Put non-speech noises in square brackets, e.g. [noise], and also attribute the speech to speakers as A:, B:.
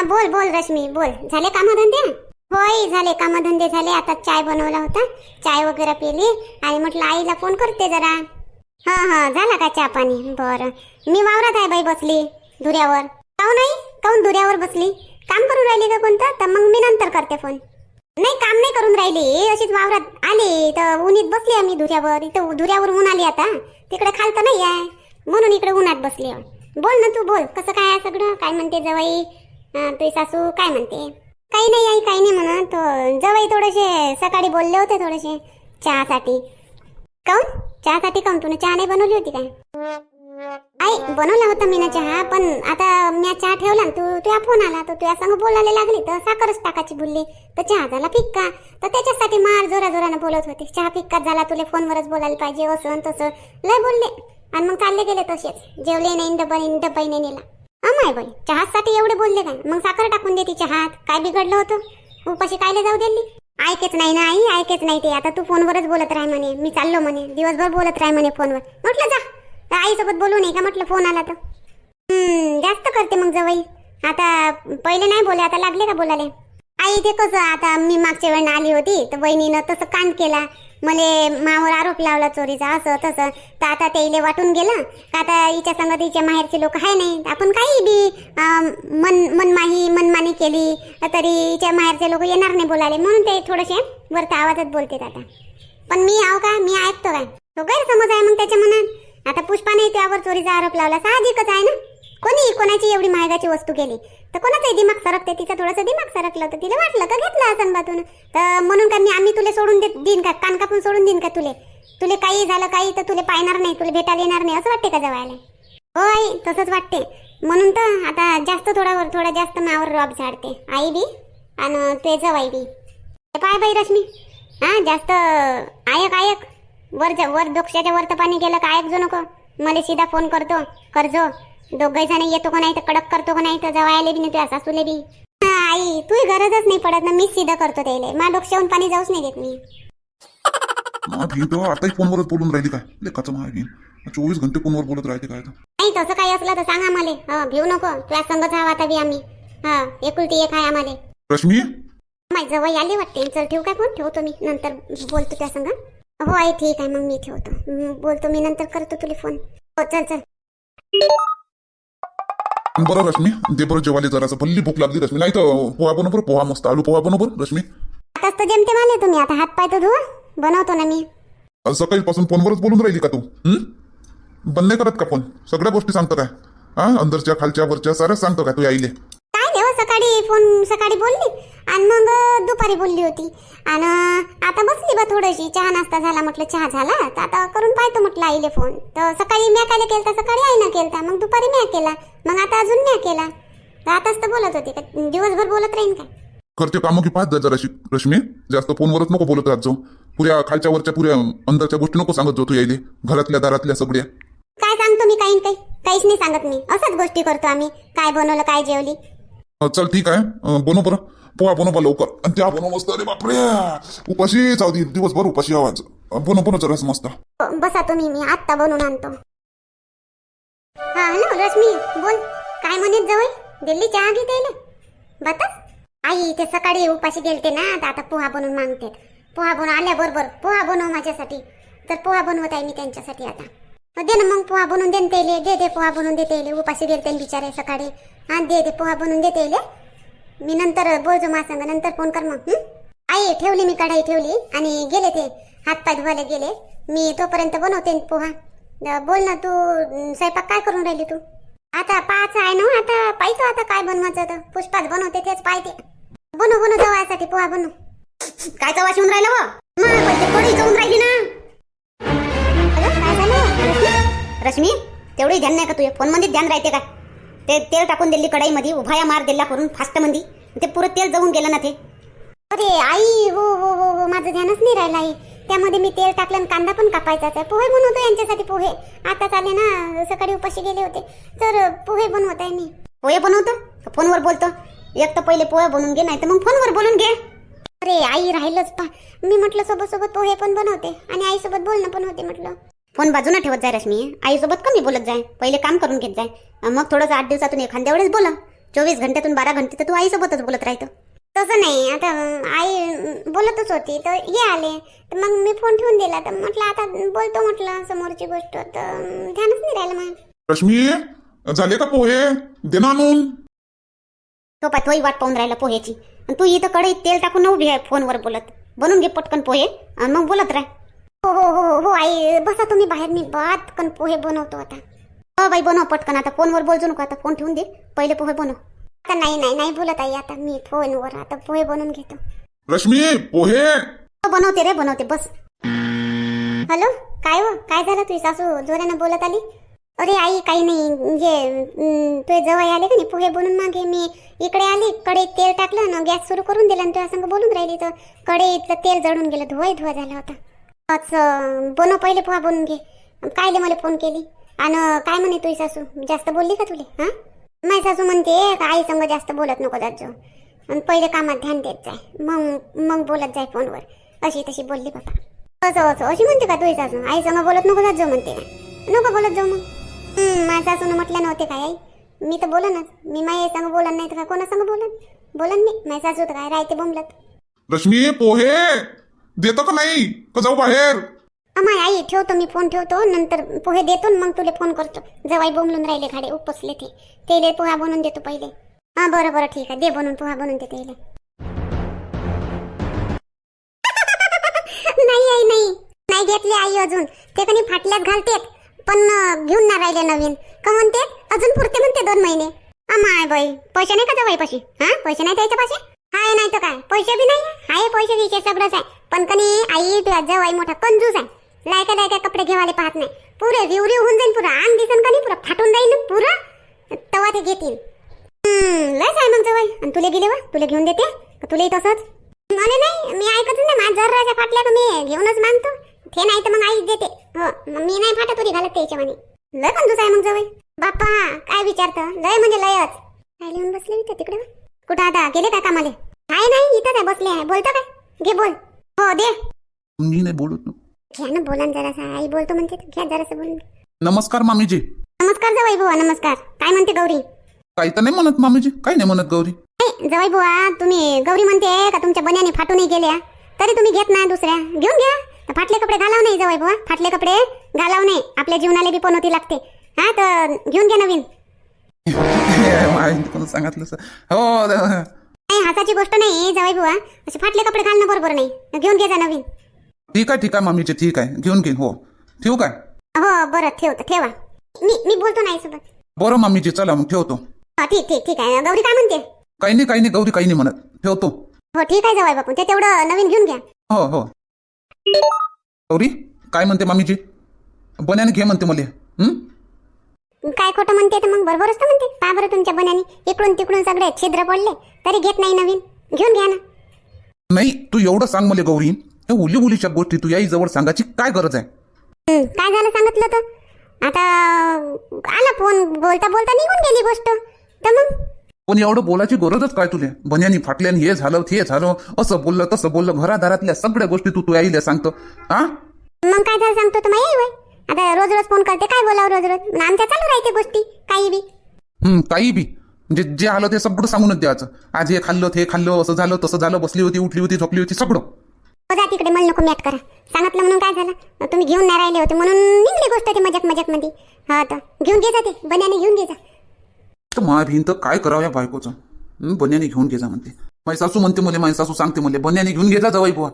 A: हा बोल बोल रश्मी बोल. झाले कामधंदे? होय झाले कामधंदे झाले. आता चाय बनवला होता. चाय वगैरे पिली आणि म्हटलं आईला फोन करते जरा. हा हा झाला का चहा पाणी? बरं. मी वावरात आहे बाई बसली धुऱ्यावर. काहून नाही काहून धुऱ्यावर बसली? काम करून राहिली का कोणतं? तर मग मी नंतर करते फोन. नाही काम नाही करून राहिली. अशीच वावरात आली. तर उन्हीत बसली आम्ही धुऱ्यावर. इथं धुऱ्यावर ऊन आली आता. तिकडे खालतं नाही आहे. म्हणून इकडे उन्हात बसली बोल ना तू बोल. कसं काय सगळं? काय म्हणते जवाई? अं, तुझी सासू काय म्हणते? काही नाही आई काही नाही म्हणत. जवळ थोडेसे सकाळी बोलले होते थोडेसे चहासाठी. काऊन चहासाठी काऊन तुने चहा नाही बनवली होती काय? आई बनवला होता मी ना चहा पण आता मी चहा ठेवला तू तुझ्या फोन आला तर तुझ्या संग बोलायला लागली तर साखरच टाकायची भुलली तर चहा झाला फिक्का. तर त्याच्यासाठी मार जोरा जोरानं बोलत होते. चहा फिक्का झाला तुला फोनवरच बोलायला पाहिजे असं तसं. लय बोलले. आणि मग चालले गेले तसेच. जेवले नाही डब्बा नाही डब्बाही नाही नेला. अमाय बाई चहासाठी एवढे बोलले काय? मग साखर टाकून देते चहात. काय बिघडलं होतं? उपाशी कायले जाऊ दिली? ऐकेच नाही ना आई ऐकेच नाही ते. आता तू फोनवरच बोलत राह म्हणे. मी चाललो म्हणे. दिवसभर बोलत राह म्हणे फोनवर. म्हटलं जा. तर आईसोबत बोलू नये का? म्हटलं फोन आला तर. जास्त करते मग जवळ. आता पहिले नाही बोले आता लागले का बोलायला? आई ते कसं आता मी मागच्या वेळेला आली होती तर बहिणीनं तसं कांड केला. मले मावर आरोप लावला चोरीचा असं तसं. तर आता ते वाटून गेलं. का आता हिच्या संगत हिच्या माहेरचे लोक आहे नाही. आपण काही बी मन मनमाही मनमानी केली तरी हिच्या माहेरचे लोक येणार नाही बोलाले म्हणून ते थोडेसे वरच्या आवाजात बोलतात आता. पण मी आहो का? मी ऐकतो काय? तो गैरसमज आहे मग त्याच्या मनात. आता पुष्पाने त्यावर चोरीचा आरोप लावला. साहजिकच आहे ना? कोणी कोणाची एवढी महागाची वस्तू केली तर कोणाचाही दिमाग सरकते तिचा थोडंसं दिमाग सरकलं तर तिला वाटलं का घेतलं असं बातून तर म्हणून का मी आम्ही तुला सोडून देत देईन का? कान कापून सोडून देईन का तुले? तुले काही झालं काही तर तुला पाहणार नाही तुला भेटायला येणार नाही असं वाटते का जवायला हो आई तसंच वाटते म्हणून तर आता जास्त थोडावर थोडा जास्त मावर रॉब झाडते. आई बी आणि ते जवाई बी. पाय बाई रश्मी. हा जास्त आयक आयक. वर जा- वर दोक्षाच्या वर तर पाणी गेलं का ऐकजो नको. मला सीधा फोन करतो करजो. दोघही जण येतो का नाही तर कडक करतो का नाही तर जवायला बी नाही तुझ्या सासूले बी. हा, आई तू गरजच नाही पडत ना मीच सीधा करतो त्याला. मा डोक्याहून पाणी जाऊच नाही देत मी.
B: आताही फोनवरच बोलून राहिली काय? लेखाचं चोवीस घंटे फोनवर बोलत राहते काय
A: नाही तसं काही असलं तर सांगा मला. हा घेऊ नको. तुझ्या संगच हवा आता बी आम्ही. हा एकुलती एक आहे आम्हाला.
B: रश्मी?
A: माझी जवळ आली वाटते. चल ठेवू काय फोन? ठेवतो मी. नंतर बोलतो त्या संग. हो आई ठीक आहे मग मी ठेवतो. बोलतो मी नंतर करतो तुला फोन. हो चल चल.
B: बरं रश्मी दे बरं जेवायला जरासं. भल्ली भूक लागली रश्मी. नाही तर पोहा बनव पोहा मस्त आलू पोहा बनव रश्मी.
A: आताच तर जेमते माले तुम्ही. आता हात पाय तर धुवा. बनवतो ना मी.
B: सकाळीपासून फोनवरच बोलून राहिली का तू? हं? बंद नाही करत का फोन? सगळ्या गोष्टी सांगतो काय? हा? अंदरच्या खालच्या वरच्या साऱ्याच सांगतो काय तू आईले
A: काय देव सकाळी फोन सकाळी बोलली? आणि मग दुपारी बोलली होती. आणि आता बसली बा थोडीशी. चहा नाश्ता झाला म्हटलं चहा झाला. तर आता करून पाहतो म्हटलं आईले फोन तर सकाळी म्या कायला केलता? सकाळी आईनं केलता. मग दुपारी म्या केला. मग आता अजून म्या केला. तर आताच तर बोलत होती का? दिवसभर बोलत राहीन काय
B: करते कामं की पाच जा जराशी रश्मी. जास्त फोनवरच नको बोलत राहत जाऊ. पुऱ्या खालच्या वरच्या पुऱ्या अंदरच्या गोष्टी नको सांगत जाऊ तू यायले. घरातल्या दारातल्या सगळ्या.
A: काय सांगतो मी? काही काही? काहीच नाही सांगत मी. असंच गोष्टी करतो आम्ही. काय बनवलं काय जेवली?
B: अं, चल ठीक आहे. अं, बनव बरं. पोहा बनव बा लवकर. आणि त्या बनव मस्त. अरे बापरे. उपाशी जाऊ दे. दिवसभर उपाशी आवाज. बनव बनव रस मस्त.
A: बसा तुम्ही. मी आत्ता बनवून आणतो. हा हॅलो रश्मी. बोल. काय म्हणत जवळ? दिल्ली चहा घेते येले बतास आई ते सकाळी उपाशी गेलते ना तर आता पोहा बनवून मागते पोहा बनवून आल्याबरोबर. पोहा बनव माझ्यासाठी. तर पोहा बनवत आहे मी त्यांच्यासाठी आता. दे ना मग पोहा बनवून देते दे दे पोहा बनवून देते उपाशी गेलते बिचारे सकाळी. हा दे दे पोहा बनवून देते मी नंतर बोलतो माझ्या नंतर फोन कर मग? आई ठेवली मी कढाई ठेवली. आणि गेले ते हात पाय धुवायला गेले. मी तोपर्यंत बनवते पोहा. बोल ना तू स्वयंपाक काय करून राहिली तू? आता पाहायचं आहे ना आता पाहिजे आता काय बनवायचं तर. पुष्पात बनवते तेच पाहिजे बनव बनव जवासाठी पोहा बनव काय चवा शिवून राहिलं थोडी जाऊन राहिली ना. अगं, काय झालं? रश्मी?
C: तेवढी ध्यान नाही का तुझ्या फोनमध्ये ध्यान राहते का? ते तेल टाकून दिली कढाईमध्ये उभाया मार दिला करून फास्टमध्ये ते पुरं तेल जाऊन गेलं ना ते.
A: अरे आई हो हो हो हो माझं ध्यानच नाही राहिलं आई त्यामध्ये मी तेल टाकलं आणि कांदा पण कापायचाच आहे. पोहे बनवतो यांच्यासाठी पोहे. आता चाले ना सकाळी उपाशी गेले होते. तर पोहे बनवत आहे मी.
C: पोहे बनवतो? फोनवर बोलतो. एक तर पहिले पोहे बनवून घे नाही तर मग फोनवर बोलून घे.
A: अरे आई राहिलंच पा मी म्हटलं सोबत सोबत पोहे पण बनवते. आणि आईसोबत बोलणं पण होते म्हटलं.
C: फोन बाजूला ठेवत जाय रश्मी. आईसोबत कमी बोलत जाय. पहिले काम करून घेत जाय. मग थोडंसं आठ दिवसातून एखाद्या वेळेस बोला. चोवीस घंट्यातून बारा घंटे तर तू आईसोबतच बोलत राहतो.
A: तसं नाही. आता आई बोलतच होती. तर हे आले. तर मग मी फोन ठेवून दिला. तर म्हटलं आता बोलतो म्हटलं समोरची गोष्ट. तर ध्यानच नाही राहिलं मग.
B: रश्मी झाले का पोहे? दे ना आणून.
C: तो पाय तोही वाट पाहून राहिला पोह्याची. आणि तू इथं कढईत तेल टाकून उभी आहे फोनवर बोलत. बनवून घे पटकन पोहे. आणि मग बोलत राह.
A: हो हो हो हो आई बसा तुम्ही बाहेर मी बात कन पोहे बनवतो आता.
C: हो बाई बनव पटकन आता फोनवर बोलजो नको आता फोन ठेवून दे पहिले पोहे बनव.
A: आता नाही नाही नाही बोलत आई आता मी फोनवर आता पोहे बनवून घेतो.
B: रश्मी पोहे!
C: हो, बनवते रे बनवते बस.
A: हॅलो काय हो काय झालं तुझी सासू जोरानं बोलत आली? अरे आई काही नाही म्हणजे अं, तुझे जवळ आले का नाही पोहे बनवून मागे मी इकडे आली कढईत तेल टाकलं ना गॅस सुरू करून दिला आणि तुझ्या संग बोलून राहिली तर कढईतलं तेल जळून गेलं धुवाय धुवा झाला होता. असं बनव पहिले पोहा बनवून घे. कायले मला फोन केली? आणि काय म्हणे तुझी सासू? जास्त बोलली का तुले हा? माझी सासू म्हणते का आई संग जास्त बोलत नको जात जाऊ. आणि पहिले कामात ध्यान देत जाय. मग मग बोलत जाय फोनवर अशी तशी बोलली बाबा असं असं अशी म्हणते का तुझी सासू? आई संग बोलत नको जात जाऊ म्हणते. का नको बोलत जाऊ मग. माझ्या सासून म्हटलं नव्हते काय आई? मी तर बोलनच. मी माझ्या संग बोलन नाही तर का कोणा संग बोलन? बोलन मी. माझ्या सासू तर काय राहते बोमलत
B: रश्मी पोहे! देतो का नाही? का जाऊ बाहेर?
A: अमाय आई ठेवतो मी फोन ठेवतो नंतर पोहे देतो न मग तुले फोन करतो. जवाई बोंबलून राहिले खाडे उपसले ते. तेले पोहा बनवून देतो पहिले. हा बरं बरं ठीक आहे. दे बनवून पोहा बनवून दे तेले [laughs] नाही आई नाही. नाही घेतले आई अजून. ते कधी फाटल्यात घालतेत पण घेऊन ना राहिले नवीन. का म्हणते अजून पुरते म्हणते दोन महिने. अमाय बाई पैसे नाही का जवाई पाशी हा पैसे नाही त्याच्या पाशी हाय नाही तर काय? पैसे बी नाही? हाय पैसे घ्यायचे सगळंच आहे. पण कनी आई मोठा कंजूस आहे. लायका लायका कपडे घेवाले पाहत नाही. पुरे विवरी होऊन जाईन पुरा आण दिसन कनी पुरा फाटून जाईन पुरा. तवा ते घेतील. लस लयच आहे मग जवळ. आणि तुले गेले वा तुला घेऊन देते. का तुला तसंच मला नाही मी ऐकत नाही. माझ्या जर फाटल्या का मी घेऊनच मानतो. ते नाही तर मग आईच देते. हो मी नाही फाटत तुरी घालत त्याच्या म्हणे लय कंजूस आहे मग जवळ. बाप्पा काय विचारतं? लय म्हणजे लयच. काय लिहून बसले मी तिकडे कुठं आता? गेले काय कामाले? काय नाही इथं काय बसले आहे. बोलतो काय? घे बोल. हो दे.
D: मी नाही बोलत ना.
A: घ्या ना बोला ना जरासा. आई बोलतो म्हणते तर घ्या जरासं बोलून.
D: नमस्कार मामीजी.
A: नमस्कार जवाई बुवा नमस्कार. काय म्हणते गौरी?
D: काही तर नाही म्हणत मामीजी. काही नाही म्हणत गौरी.
A: ए, जवाई बुवा तुम्ही गौरी म्हणते का तुमच्या बन्याने फाटूनही गेल्या? तरी तुम्ही घेत ना दुसऱ्या. घेऊन घ्या. तर फाटले कपडे घालाव नाही जवाई बुवा. फाटले कपडे घालाव नाही. आपल्या जीवनाला बी पनोती लागते. हा तर घेऊन घ्या नवीन. [laughs]
D: कोणी सांगितलं सर हो.
A: नाही गोष्ट नाही जवाई बुवा. असे फाटले कपडे घालणं बरोबर नाही. घेऊन घ्या जा नवीन.
D: ठीक आहे ठीक आहे मामीजी ठीक आहे. घेऊन घेईन हो. ठेवू काय?
A: हो बरं ठेवतो ठेवा. मी मी बोलतो नाही सोबत
D: बरं मामीजी चला मग ठेवतो.
A: हो ठीक ठीक ठीक आहे. गौरी काय म्हणते?
D: काही नाही काही नाही गौरी काही नाही म्हणत. ठेवतो.
A: हो ठीक आहे जवाई बापू. ते तेवढं नवीन घेऊन घ्या.
D: हो हो. गौरी काय म्हणते मामीजी? बन्याने घे म्हणते मला. हं?
A: काय खोटं म्हणते तर मग बरोबरच तर म्हणते. का बरं तुमच्या बनानी इकडून तिकडून सगळे छिद्र पडले तरी घेत नाही नवीन. घेऊन घ्या ना.
D: नाही तू एवढं सांग मला गौरी. या उली उलीच्या गोष्टी तू याही जवळ सांगायची काय गरज आहे?
A: हं, काय झालं सांगितलं तर? आता आला फोन बोलता बोलता निघून गेली गोष्ट. तर मग?
D: पण एवढं बोलायची गरजच काय तुला? बन्यानी फाटल्याने हे झालं ते झालं असं बोललं तसं बोललं घरादारातल्या सगळ्या गोष्टी तू तू आईला सांगतो. हा
A: मग काय झालं सांगतो तर माही आता रोज रोज फोन करते काय बोलावं रोज रोज आमच्या चालू राहते गोष्टी काही बी.
D: हं, काही बी. म्हणजे जे आलं ते सगळं सांगूनच द्यायचं. आज हे खाल्लं ते खाल्लं असं झालं तसं झालं बसली होती उठली होती झोपली होती सगळं.
A: हो हो, जा तिकडे मला नको मॅट करा. सांगितलं म्हणून काय झालं? तुम्ही घेऊन नाही राहिले होते म्हणून निघली गोष्ट ती मजाक मजाकमध्ये हा तर घेऊन घे जा ते बन्याने घेऊन घे जा.
D: तर भिंत काय करावं या बायकोचं? हं, बन्याने घेऊन घे जा म्हणते. माझी सासू म्हणते मुले माझी सासू सांगते मुले बन्याने घेऊन घे जा जवाई बुवा.